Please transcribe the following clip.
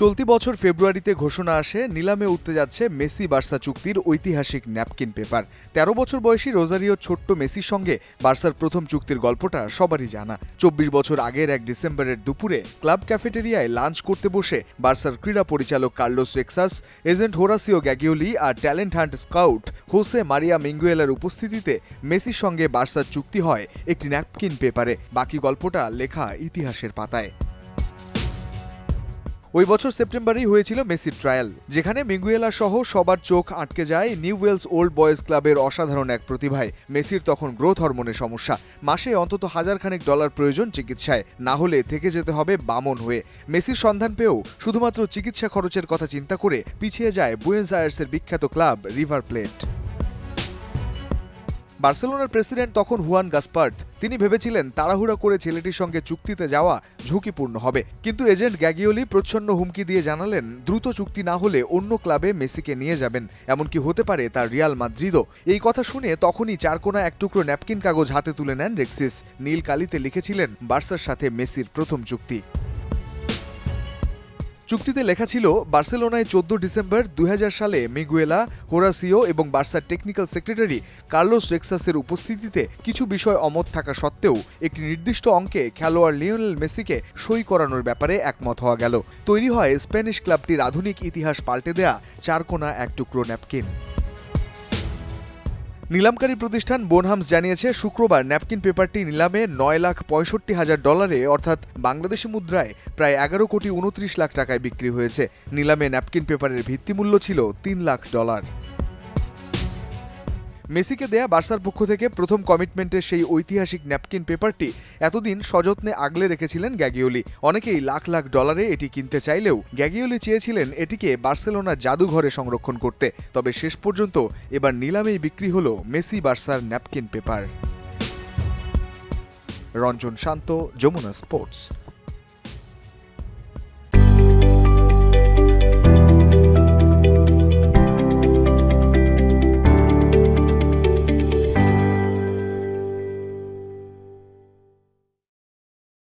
চলতি বছর ফেব্রুয়ারিতে ঘোষণা আসে, নিলামে উঠতে যাচ্ছে মেসি বার্সা চুক্তির ঐতিহাসিক ন্যাপকিন পেপার। তেরো বছর বয়সী রোজারিও ছোট্ট মেসির সঙ্গে বার্সার প্রথম চুক্তির গল্পটা সবারই জানা। চব্বিশ বছর আগের এক ডিসেম্বরের দুপুরে ক্লাব ক্যাফেটেরিয়ায় লাঞ্চ করতে বসে বার্সার ক্রীড়া পরিচালক Carlos Rexach, agent Horacio Gaggioli আর talent hunt scout José María মিঙ্গুয়েলার উপস্থিতিতে মেসির সঙ্গে বার্সার চুক্তি হয় একটি ন্যাপকিন পেপারে। বাকি গল্পটা লেখা ইতিহাসের পাতায়। ওই বছর সেপ্টেম্বরেই হয়েছিল মেসির ট্রায়াল যেখানে মিঙ্গুয়েলা সহ সবার চোখ আটকে যায় নিউ ওয়েলস ওল্ড বয়েজ ক্লাবের অসাধারণ এক প্রতিভায়। মেসির তখন গ্রোথ হরমোনের সমস্যা। মাসে অন্তত হাজারখানেক ডলার প্রয়োজন চিকিৎসায়, না হলে থেকে যেতে হবে বামন হয়ে। মেসির সন্ধান পেয়েও শুধুমাত্র চিকিৎসা খরচের কথা চিন্তা করে পিছিয়ে যায় বুয়েন্স আয়ার্সের বিখ্যাত ক্লাব, রিভার প্লেট। বার্সেলোনার প্রেসিডেন্ট তখন হুয়ান গাসপার্ট। তিনি ভেবেছিলেন তাড়াহুড়া করে ছেলেটির সঙ্গে চুক্তিতে যাওয়া ঝুঁকিপূর্ণ হবে। কিন্তু এজেন্ট গ্যাগিওলি প্রচ্ছন্ন হুমকি দিয়ে জানালেন, দ্রুত চুক্তি না হলে অন্য ক্লাবে মেসিকে নিয়ে যাবেন। এমনকি হতে পারে তার রিয়াল মাদ্রিদও। এই কথা শুনে তখনই চারকোনা এক টুকরো ন্যাপকিন কাগজ হাতে তুলে নেন রেক্সিস। নীল কালিতে লিখেছিলেন, বার্সার সাথে মেসির প্রথম চুক্তি। চুক্তিতে লেখা ছিল, বার্সেলোনায় চোদ্দ ডিসেম্বর দু হাজার সালে মিগুয়েলা, হোরাসিও এবং বার্সার টেকনিক্যাল সেক্রেটারি কার্লোস রেক্সাসের উপস্থিতিতে কিছু বিষয় অমত থাকা সত্ত্বেও একটি নির্দিষ্ট অঙ্কে খেলোয়াড় লিওনেল মেসিকে সই করানোর ব্যাপারে একমত হওয়া গেল। তৈরি হয় স্প্যানিশ ক্লাবটির আধুনিক ইতিহাস পাল্টে দেয়া চারকোনা এক টুকরো ন্যাপকিন। নিলামকারী প্রতিষ্ঠান বোনহামস জানিয়েছে, শুক্রবার ন্যাপকিন পেপারটি নিলামে নয় লাখ পঁয়ষট্টি হাজার ডলারে, অর্থাৎ বাংলাদেশি মুদ্রায় প্রায় এগারো কোটি উনত্রিশ লাখ টাকায় বিক্রি হয়েছে। নিলামে ন্যাপকিন পেপারের ভিত্তিমূল্য ছিল তিন লাখ ডলার। মেসিকে দেয়া বার্সার পক্ষ থেকে প্রথম কমিটমেন্টের সেই ঐতিহাসিক ন্যাপকিন পেপারটি এতদিন সযত্নে আগলে রেখেছিলেন গ্যাগিওলি। অনেকেই লাখ লাখ ডলারে এটি কিনতে চাইলেও গ্যাগিওলি চেয়েছিলেন এটিকে বার্সেলোনা জাদুঘরে সংরক্ষণ করতে। তবে শেষ পর্যন্ত এবার নিলামেই বিক্রি হল মেসি বার্সার napkin paper Ranjan Shanto, Jamuna sports